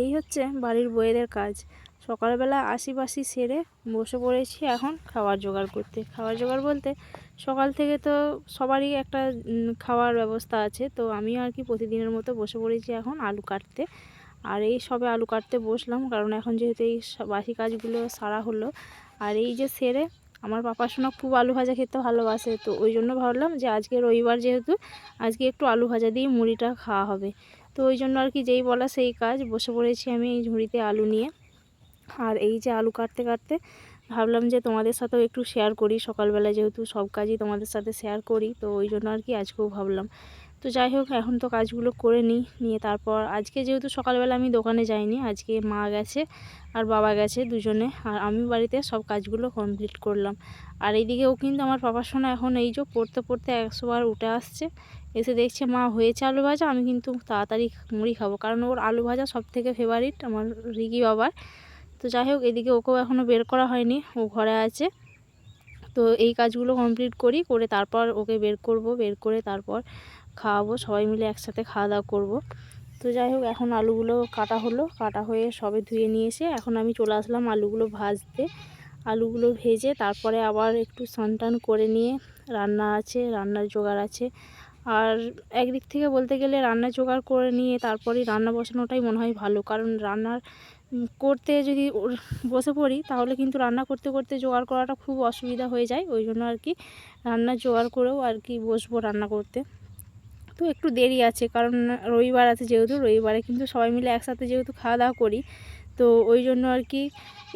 এই হচ্ছে বাড়ির বইয়েদের কাজ। সকালবেলা আশিপাশি সেরে বসে পড়েছি এখন খাবার জোগাড় করতে। খাবার জোগাড় বলতে সকাল থেকে তো সবারই একটা খাওয়ার ব্যবস্থা আছে। তো আমিও আর কি প্রতিদিনের মতো বসে পড়েছি এখন আলু কাটতে। আর এই সবে আলু কাটতে বসলাম, কারণ এখন যেহেতু এই বাসি কাজগুলো সারা হলো। আর এই যে সেরে আমার পাপার শোনা খুব আলু ভাজা খেতে ভালোবাসে। তো ওই জন্য ভাবলাম যে আজকে রবিবার যেহেতু, আজকে একটু আলু ভাজা দিয়ে মুড়িটা খাওয়া হবে। তো ওই জন্য আর কি যেই বলা সেই কাজ। বসে পড়েছি আমি এই ঝুড়িতে আলু নিয়ে। আর এই যে আলু কাটতে কাটতে ভাবলাম যে তোমাদের সাথেও একটু শেয়ার করি। সকালবেলা যেহেতু সব কাজই তোমাদের সাথে শেয়ার করি, তো ওই জন্য আর কি আজকেও ভাবলাম। তো যাই হোক, এখন তো কাজগুলো করে নিই, নিয়ে তারপর আজকে যেহেতু সকালবেলা আমি দোকানে যাইনি, আজকে মা গেছে আর বাবা গেছে দুজনে। আর আমি বাড়িতে সব কাজগুলো কমপ্লিট করলাম। আর এইদিকেও কিন্তু আমার পাপার সোনা এখন এই যে পড়তে পড়তে একশোবার উঠে আসছে। এসে দেখছে, মা, হয়েছে আলু ভাজা, আমি কিন্তু তাড়াতাড়ি মুড়ি খাব। কারণ ওর আলু ভাজা সব থেকে ফেভারিট আমার রিকি বাবার। তো যাই হোক, এদিকে ওকেও এখনও বের করা হয়নি, ও ঘরে আছে। তো এই কাজগুলো কমপ্লিট করি, করে তারপর ওকে বের করব, বের করে তারপর খাওয়াবো, সবাই মিলে একসাথে খাওয়া দাওয়া করব। তো যাই হোক, এখন আলুগুলো কাটা হলো, কাটা হয়ে সবে ধুয়ে নিয়ে এসে এখন আমি চলে আসলাম আলুগুলো ভাজতে। আলুগুলো ভেজে তারপরে আবার একটু স্নান করে নিয়ে রান্না আছে, রান্নার জোগাড় আছে। আর একদিক থেকে বলতে গেলে রান্না জোগাড় করে নিয়ে তারপরেই রান্না বসানোটাই মনে হয় ভালো। কারণ রান্নার করতে যদি বসে পড়ি তাহলে কিন্তু রান্না করতে করতে জোগাড় করাটা খুব অসুবিধা হয়ে যায়। ওই জন্য আর কি রান্না জোগাড় করেও আর কি বসবো রান্না করতে। তো একটু দেরি আছে কারণ রবিবার আছে যেহেতু, রবিবারে কিন্তু সবাই মিলে একসাথে যেহেতু খাওয়া দাওয়া করি, তো ওই জন্য আর কি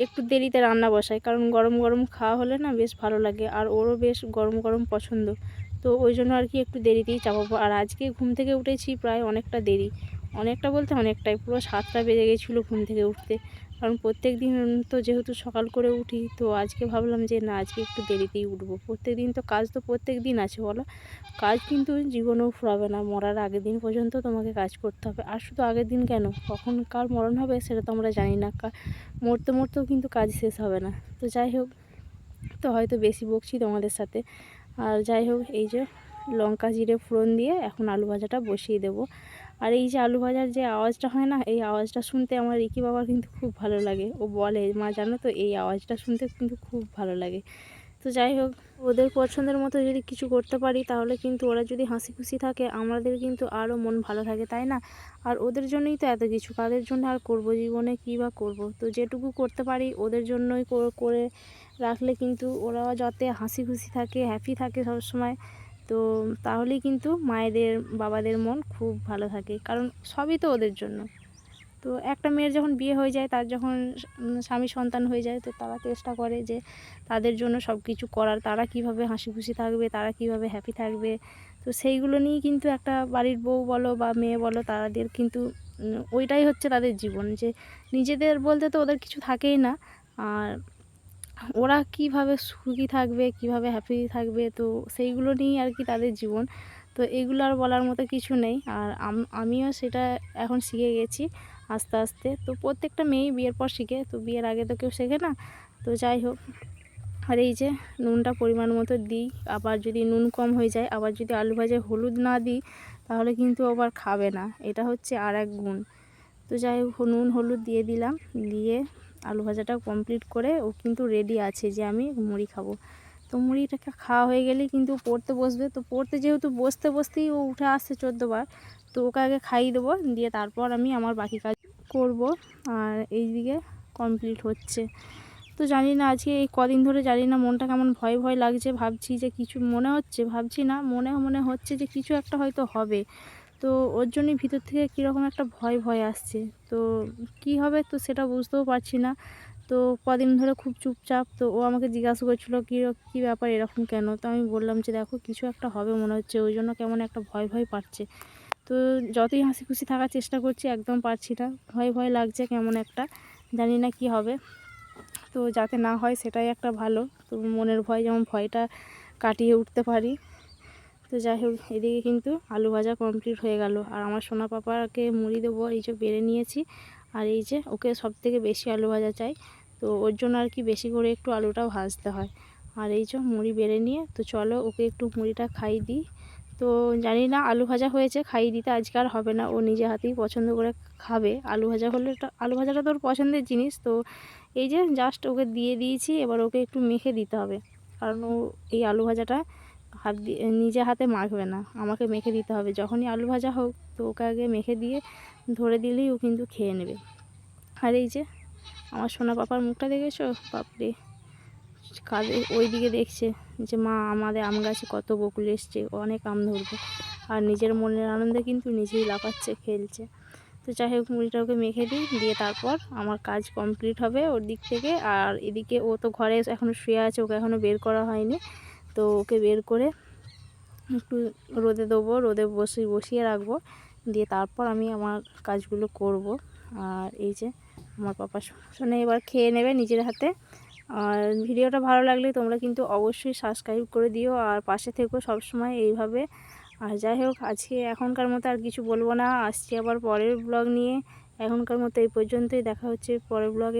একটু দেরিতে রান্না বসাই। কারণ গরম গরম খাওয়া হলে না বেশ ভালো লাগে, আর ওরও বেশ গরম গরম পছন্দ। তো ওই জন্য আর কি একটু দেরিতেই চাপাবো। আর আজকে ঘুম থেকে উঠেছি প্রায় অনেকটা দেরি। অনেকটা বলতে অনেকটাই, পুরো সাতটা বেজে গেছিল ঘুম থেকে উঠতে। কারণ প্রত্যেক দিন তো যেহেতু সকাল করে উঠি, তো আজকে ভাবলাম যে না, আজকে একটু দেরিতেই উঠবো। প্রত্যেক দিন তো কাজ তো প্রত্যেক দিন আছে বলো। কাজ কিন্তু জীবনেও ফুরাবে না, মরার আগের দিন পর্যন্ত তোমাকে কাজ করতে হবে। আর শুধু আগের দিন কেন? কখন কার মরণ হবে সেটা তো আমরা জানি না। মরতে মরতেও কিন্তু কাজ শেষ হবে না। তো যাই হোক, তো হয়তো বেশি বকছি তোমাদের সাথে। আর যাই হোক, এই যে লঙ্কা, জিরে, ফোড়ন দিয়ে এখন আলু ভাজাটা বসিয়ে দেব। আর এই যে আলু ভাজার যে আওয়াজটা হয় না, এই আওয়াজটা শুনতে আমার রিকি বাবার কিন্তু খুব ভালো লাগে। ও বলে, মা, জানো তো, এই আওয়াজটা শুনতে কিন্তু খুব ভালো লাগে। তো যাই হোক, ওদের পছন্দের মতো যদি কিছু করতে পারি, তাহলে কিন্তু ওরা যদি হাসি খুশি থাকে, আমাদের কিন্তু আরও মন ভালো থাকে, তাই না? আর ওদের জন্যই তো এত কিছু, কাদের জন্য আর করব জীবনে, কী বা করব? তো যেটুকু করতে পারি, ওদের জন্যই করে রাখলে কিন্তু ওরা যাতে হাসি খুশি থাকে হ্যাপি থাকে সবসময়। তো তাহলেই কিন্তু মায়েদের, বাবাদের মন খুব ভালো থাকে, কারণ সবই তো ওদের জন্য। তো একটা মেয়ের যখন বিয়ে হয়ে যায়, তার যখন স্বামী সন্তান হয়ে যায়, তো তারা চেষ্টা করে যে তাদের জন্য সব কিছু করার, তারা কীভাবে হাসি খুশি থাকবে, তারা কীভাবে হ্যাপি থাকবে। তো সেইগুলো নিয়েই কিন্তু একটা বাড়ির বউ বলো বা মেয়ে বলো, তাদের কিন্তু ওইটাই হচ্ছে তাদের জীবন যে নিজেদের বলতে তো ওদের কিছু থাকেই না। আর ওরা কীভাবে সুখী থাকবে, কীভাবে হ্যাপি থাকবে, তো সেইগুলো নিয়েই আর কি তাদের জীবন। তো এগুলো আর বলার মতো কিছু নেই। আর আমিও সেটা এখন শিখে গেছি। আস্তে আস্তে। তো প্রত্যেকটা মেয়েই বিয়ের পর শিখে, তো বিয়ের আগে তো কেউ শেখে না। তো যাই হোক, আর এই যে নুনটা পরিমাণ মতো দিই, আবার যদি নুন কম হয়ে যায়, আবার যদি আলু ভাজায় হলুদ না দিই, তাহলে কিন্তু আবার খাবে না। এটা হচ্ছে আর এক গুণ। তো যাই হোক, নুন, হলুদ দিয়ে দিলাম, দিয়ে আলু ভাজাটা কমপ্লিট করে ও কিন্তু রেডি আছে যে আমি মুড়ি খাব। তো মুড়িটাকে খাওয়া হয়ে গেলেই কিন্তু পড়তে বসবে। তো পড়তে যেহেতু বসতে বসতেই ও উঠে আসছে চোদ্দোবার তো ওকে আগে খাইয়ে দেবো, দিয়ে তারপর আমি আমার বাকি কাজ করব। আর এই দিকে কমপ্লিট হচ্ছে। তো জানি না আজকে এই কদিন ধরে জানি না মনটা কেমন ভয় ভয় লাগছে, ভাবছি যে কিছু মনে হচ্ছে, ভাবছি না, মনে মনে হচ্ছে যে কিছু একটা হয়তো হবে। তো ওর জন্যই ভিতর থেকে কীরকম একটা ভয় ভয় আসছে। তো কি হবে তো সেটা বুঝতেও পারছি না। তো কদিন ধরে খুব চুপচাপ, তো ও আমাকে জিজ্ঞাসা করছিল, কী কী ব্যাপার, এরকম কেন? তো আমি বললাম যে, দেখো, কিছু একটা হবে মনে হচ্ছে, ওই জন্য কেমন একটা ভয় ভয় পাচ্ছে। তো যতই হাসি খুশি থাকার চেষ্টা করছি, একদম পারছি না। ভয় ভয় লাগছে কেমন একটা, জানি না কি হবে। তো যাতে না হয়, সেটাই একটা ভালো। তো মনের ভয়, যেমন ভয়টা কাটিয়ে উঠতে পারি। তো যাই হোক, এদিকে কিন্তু আলু ভাজা কমপ্লিট হয়ে গেল। আর আমার সোনা পাপাকে মুড়ি দেবো, এই যে বেড়ে নিয়েছি। আর এই যে ওকে সব থেকে বেশি আলু ভাজা চাই। তো ওর জন্য আর কি বেশি করে একটু আলুটা ভাজতে হয়। আর এই যে মুড়ি বেড়ে নিয়ে, তো চলো ওকে একটু মুড়িটা খাই দিই। তো জানি না আলু ভাজা হয়েছে, খাইয়ে দিতে আজকে আর হবে না। ও নিজে হাতেই পছন্দ করে খাবে। আলু ভাজা হলে আলু ভাজাটা তোর পছন্দের জিনিস। তো এই যে জাস্ট ওকে দিয়ে দিয়েছি, এবার ওকে একটু মেখে দিতে হবে। কারণ ও এই আলু ভাজাটা হাত দিয়ে, নিজে হাতে মাখবে না। আমাকে মেখে দিতে হবে। যখনই আলু ভাজা হোক, তো ওকে আগে মেখে দিয়ে ধরে দিলেই ও কিন্তু খেয়ে নেবে। আর এই যে আমার সোনা পাপার মুখটা দেখেছ? বাপরে। কাঁদে ওই দিকে দেখছে যে, মা, আমাদের আম গাছে কত বকুল এসছে, অনেক আম ধরবে। আর নিজের মনের আনন্দে কিন্তু নিজেই লাফাচ্ছে, খেলছে। তো যাই হোক, মুড়িটা ওকে মেখে দিই, দিয়ে তারপর আমার কাজ কমপ্লিট হবে ওর দিক থেকে। আর এদিকে ও তো ঘরে এখনও শুয়ে আছে, ওকে এখনও বের করা হয়নি। তো ওকে বের করে একটু রোদে দেবো রোদে বসিয়ে বসিয়ে রাখব। দিয়ে তারপর আমি আমার কাজগুলো করব। আর এই যে আমার পাপা শুনে এবার খেয়ে নেবে নিজের হাতে। আর ভিডিওটা ভালো লাগলে তোমরা কিন্তু অবশ্যই সাবস্ক্রাইব করে দিও। আর পাশে থেকো সবসময় এইভাবে। আর যাই হোক, আজকে এখনকার মতো আর কিছু বলব না। আসছি আবার পরের ব্লগ নিয়ে। এখনকার মতো এই পর্যন্তই। দেখা হচ্ছে পরের ব্লগে